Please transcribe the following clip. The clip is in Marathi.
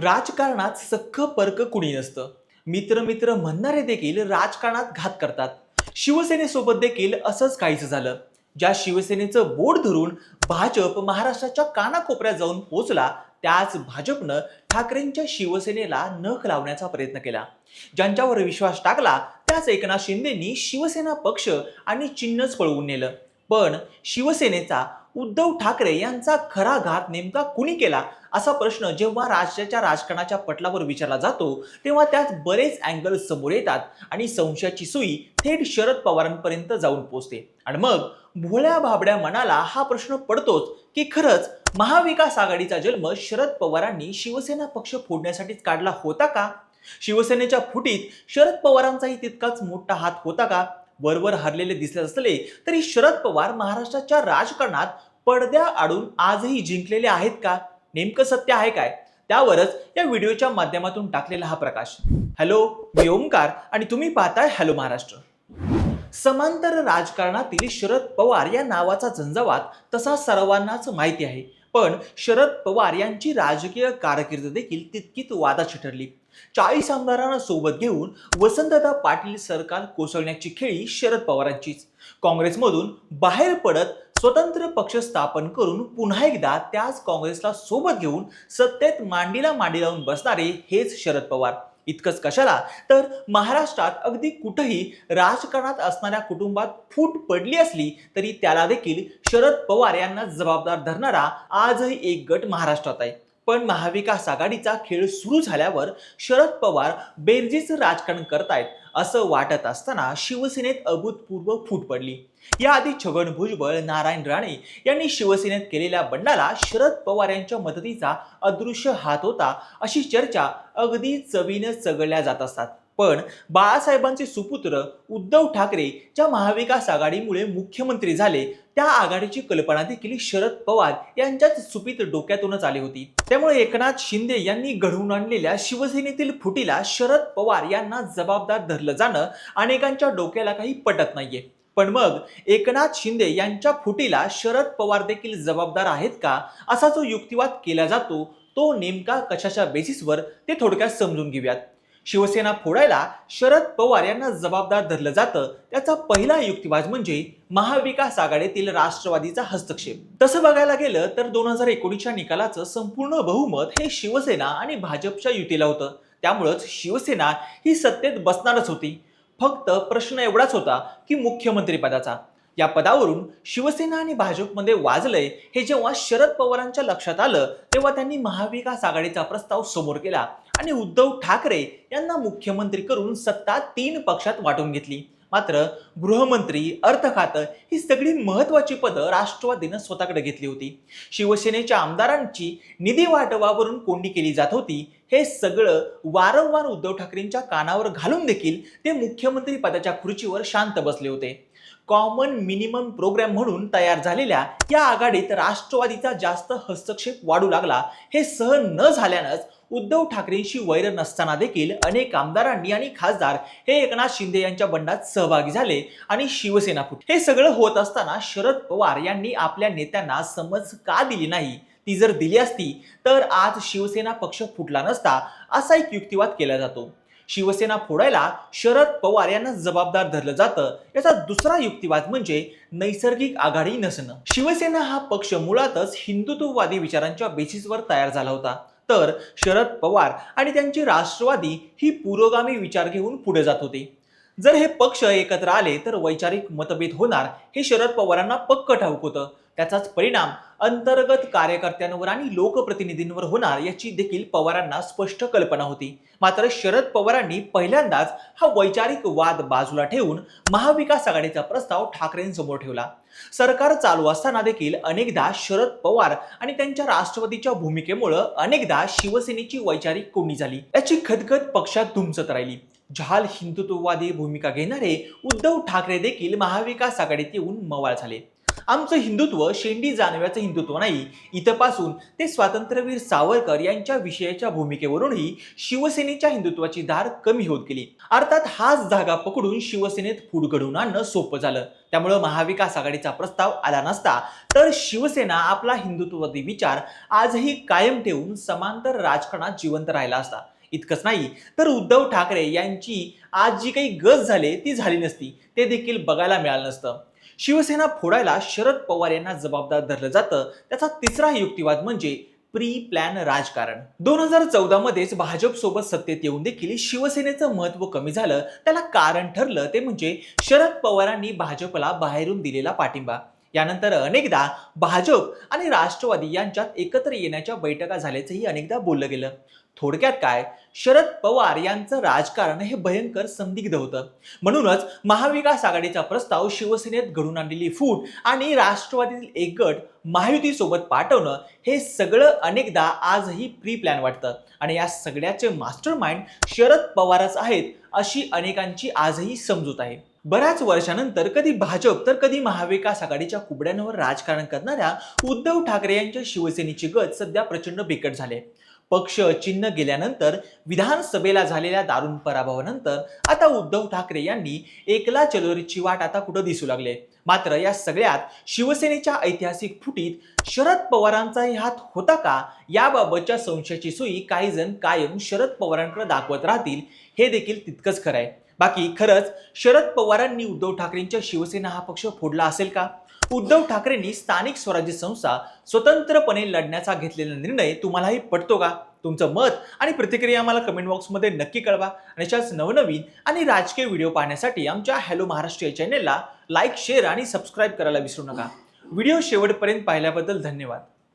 राजकारणात सख्ख परक कुणी नसतं? मित्र मित्र म्हणणारे देखील राजकारणात घात करतात. शिवसेनेसोबत देखील असंच काहीच झालं. ज्या शिवसेनेचं बोट धरून भाजप महाराष्ट्राच्या कानाकोपऱ्यात जाऊन पोचला त्याच भाजपनं ठाकरेंच्या शिवसेनेला नख लावण्याचा प्रयत्न केला. ज्यांच्यावर विश्वास टाकला त्याच एकनाथ शिंदेनी शिवसेना पक्ष आणि चिन्हच पळवून नेलं. पण शिवसेनेचा उद्धव ठाकरे यांचा खरा घात नेमका कुणी केला? असा प्रश्न जेव्हा राज्याच्या राजकारणाच्या पटलावर विचारला जातो तेव्हा त्यात बरेच अँगल समोर येतात आणि संशयाची सुई थेट शरद पवारांपर्यंत जाऊन पोचते. आणि मग भोळ्या भाबड्या मनाला हा प्रश्न पडतोच की खरंच महाविकास आघाडीचा जन्म शरद पवारांनी शिवसेना पक्ष फोडण्यासाठीच काढला होता का? शिवसेनेच्या फुटीत शरद पवारांचाही तितकाच मोठा हात होता का? वरवर हरलेले दिसले असले तरी शरद पवार महाराष्ट्राच्या राजकारणात पडद्या आडून आजही जिंकलेले आहेत का? नेमकं सत्य आहे काय? त्यावरच या व्हिडिओच्या माध्यमातून टाकलेला हा प्रकाश. हॅलो मी ओमकार आणि तुम्ही पाहताय हॅलो महाराष्ट्र. समांतर राजकारणातील शरद पवार या नावाचा झंझावात तसा सर्वांनाच माहिती आहे. पण शरद पवार यांची राजकीय कारकीर्द देखील तितकीच वादाची ठरली चाळीस आमदारांना सोबत घेऊन वसंतदा पाटील सरकार कोसळण्याची खेळी शरद पवारांचीच. काँग्रेसमधून बाहेर पडत स्वतंत्र पक्ष स्थापन करून पुन्हा एकदा त्याच काँग्रेसला सोबत घेऊन सत्तेत मांडीला मांडी लावून बसणारे हेच शरद पवार. इतकंच कशाला? तर महाराष्ट्रात अगदी कुठंही राजकारणात असणाऱ्या कुटुंबात फूट पडली असली तरी त्याला देखील शरद पवार यांना जबाबदार धरणारा आजही एक गट महाराष्ट्रात आहे. पण महाविकास आघाडीचा खेळ सुरू झाल्यावर शरद पवार बेरजीचं राजकारण करतायत असं वाटत असताना शिवसेनेत अभूतपूर्व फूट पडली. याआधी छगन भुजबळ नारायण राणे यांनी शिवसेनेत केलेल्या बंडाला शरद पवार यांच्या मदतीचा अदृश्य हात होता अशी चर्चा अगदी चवीनं चगळल्या जात असतात. पण बाळासाहेबांचे सुपुत्र उद्धव ठाकरे ज्या महाविकास आघाडीमुळे मुख्यमंत्री झाले त्या आघाडीची कल्पना देखील शरद पवार यांच्याच सुपीत डोक्यातूनच आली होती. त्यामुळे एकनाथ शिंदे यांनी घडवून आणलेल्या शिवसेनेतील फुटीला शरद पवार यांना जबाबदार धरलं जाणं अनेकांच्या डोक्याला काही पटत नाहीये. पण मग एकनाथ शिंदे यांच्या फुटीला शरद पवार देखील जबाबदार आहेत का? असा जो युक्तिवाद केला जातो तो नेमका कशाच्या बेसिसवर ते थोडक्यात समजून घेऊयात. शिवसेना फोडायला शरद पवार यांना जबाबदार धरलं जातं. त्याचा पहिला युक्तिवाद म्हणजे महाविकास आघाडीतील राष्ट्रवादीचा हस्तक्षेप. तसं बघायला गेलं तर दोन हजार एकोणीसच्या निकालाचं संपूर्ण बहुमत हे शिवसेना आणि भाजपच्या युतीला होतं. त्यामुळंच शिवसेना ही सत्तेत बसणारच होती. फक्त प्रश्न एवढाच होता की मुख्यमंत्री पदाचा. या पदावरून शिवसेना आणि भाजपमध्ये वाजलंय हे जेव्हा शरद पवारांच्या लक्षात आलं तेव्हा त्यांनी महाविकास आघाडीचा प्रस्ताव समोर केला. आणि उद्धव ठाकरे यांना मुख्यमंत्री करून सत्ता तीन पक्षात वाटून घेतली. मात्र गृहमंत्री अर्थ खातं ही सगळी महत्वाची पदं राष्ट्रवादीनं स्वतःकडे घेतली होती. शिवसेनेच्या आमदारांची निधी वाटवावरून कोंडी केली जात होती. हे सगळं वारंवार उद्धव ठाकरेंच्या कानावर घालून देखील ते मुख्यमंत्री पदाच्या खुर्चीवर शांत बसले होते. कॉमन मिनिमम प्रोग्राम म्हणून तयार झालेल्या या आघाडीत राष्ट्रवादीचा जास्त हस्तक्षेप वाढू लागला. हे सहन न झाल्यानंच उद्धव ठाकरेंशी वैर नसताना देखील अनेक आमदारांनी आणि खासदार हे एकनाथ शिंदे यांच्या बंडात सहभागी झाले आणि शिवसेना फुट हे सगळं होत असताना शरद पवार यांनी आपल्या नेत्यांना समज का दिली नाही? ती जर दिली असती तर आज शिवसेना पक्ष फुटला नसता असा एक युक्तिवाद केला जातो. शिवसेना फोडायला शरद पवार यांना जबाबदार धरलं जातं याचा दुसरा युक्तिवाद म्हणजे नैसर्गिक आघाडी नसणं. शिवसेना हा पक्ष मुळातच हिंदुत्ववादी विचारांच्या बेसिसवर तयार झाला होता. तर शरद पवार आणि त्यांची राष्ट्रवादी ही पुरोगामी विचार घेऊन पुढे जात होते. जर हे पक्ष एकत्र आले तर वैचारिक मतभेद होणार हे शरद पवारांना पक्क ठाऊक होतं. त्याचाच परिणाम अंतर्गत कार्यकर्त्यांवर आणि लोकप्रतिनिधींवर होणार याची देखील पवारांना स्पष्ट कल्पना होती. मात्र शरद पवारांनी पहिल्यांदाच हा वैचारिक वाद बाजूला ठेवून महाविकास आघाडीचा प्रस्ताव ठाकरेंसमोर ठेवला. सरकार चालू असताना देखील अनेकदा शरद पवार आणि त्यांच्या राष्ट्रवादीच्या भूमिकेमुळं अनेकदा शिवसेनेची वैचारिक कोंडी झाली. याची खदखद पक्षात धुमसत राहिली. झाल हिंदुत्ववादी भूमिका घेणारे उद्धव ठाकरे देखील महाविकास आघाडीत येऊन मवाळ झाले. आमचं हिंदुत्व शेंडी जानव्याचं हिंदुत्व नाही. इथपासून ते स्वातंत्र्यवीर सावरकर यांच्या विषयाच्या भूमिकेवरूनही शिवसेनेच्या हिंदुत्वाची धार कमी होत गेली. अर्थात हाच धागा पकडून शिवसेनेत फूट घडवून आणणं सोपं झालं. त्यामुळं महाविकास आघाडीचा प्रस्ताव आला नसता तर शिवसेना आपला हिंदुत्ववादी विचार आजही कायम ठेवून समांतर राजकारणात जिवंत राहिला असता. इतकंच नाही तर उद्धव ठाकरे यांची आज जी काही गज झाले ती झाली नसती. ते देखील बघायला मिळालं नसतं. शिवसेना फोडायला शरद पवार यांना जबाबदार धरलं जातं. त्याचा तिसरा युक्तिवाद म्हणजे प्री प्लॅन राजकारण. दोन हजार चौदा मध्येच भाजप सोबत सत्तेत येऊन देखील शिवसेनेचं महत्त्व कमी झालं. त्याला कारण ठरलं ते म्हणजे शरद पवारांनी भाजपला बाहेरून दिलेला पाठिंबा. यानंतर अनेकदा भाजप आणि राष्ट्रवादी यांच्यात एकत्र येण्याच्या बैठका झाल्याचंही अनेकदा बोललं गेलं. थोडक्यात काय? शरद पवार यांचं राजकारण हे भयंकर संदिग्ध होतं. म्हणूनच महाविकास आघाडीचा प्रस्ताव शिवसेनेत घडून आणलेली फूट आणि राष्ट्रवादीतील एक गट महायुतीसोबत पाठवणं हे सगळं अनेकदा आजही प्री प्लॅन वाटतं. आणि या सगळ्याचे मास्टर माइंड शरद पवारच आहेत अशी अनेकांची आजही समजूत आहे. बऱ्याच वर्षानंतर कधी भाजप तर कधी महाविकास आघाडीच्या कुबड्यांवर राजकारण करणाऱ्या उद्धव ठाकरे यांच्या शिवसेनेची गत सध्या प्रचंड बिकट झाले पक्ष चिन्ह गेल्यानंतर विधानसभेला झालेल्या दारुण पराभवानंतर आता उद्धव ठाकरे यांनी एकला चलोरीची वाट आता कुठं दिसू लागले? मात्र या सगळ्यात शिवसेनेच्या ऐतिहासिक फुटीत शरद पवारांचाही हात होता का? याबाबतच्या संशयाची सुई काही जण कायम शरद पवारांकडे दाखवत राहतील हे देखील तितकंच खरं आहे बाकी खरंच शरद पवारांनी उद्धव ठाकरेंच्या शिवसेना हा पक्ष फोडला असेल का? उद्धव ठाकरेंनी स्थानिक स्वराज्य संस्था स्वतंत्रपणे लढण्याचा घेतलेला निर्णय तुम्हालाही पटतो का? तुमचं मत आणि प्रतिक्रिया आम्हाला कमेंट बॉक्समध्ये नक्की कळवा. आणि अशाच नवनवीन आणि राजकीय व्हिडिओ पाहण्यासाठी आमच्या हॅलो महाराष्ट्र या चॅनेलला लाईक शेअर आणि सबस्क्राईब करायला विसरू नका. व्हिडिओ शेवटपर्यंत पाहिल्याबद्दल धन्यवाद.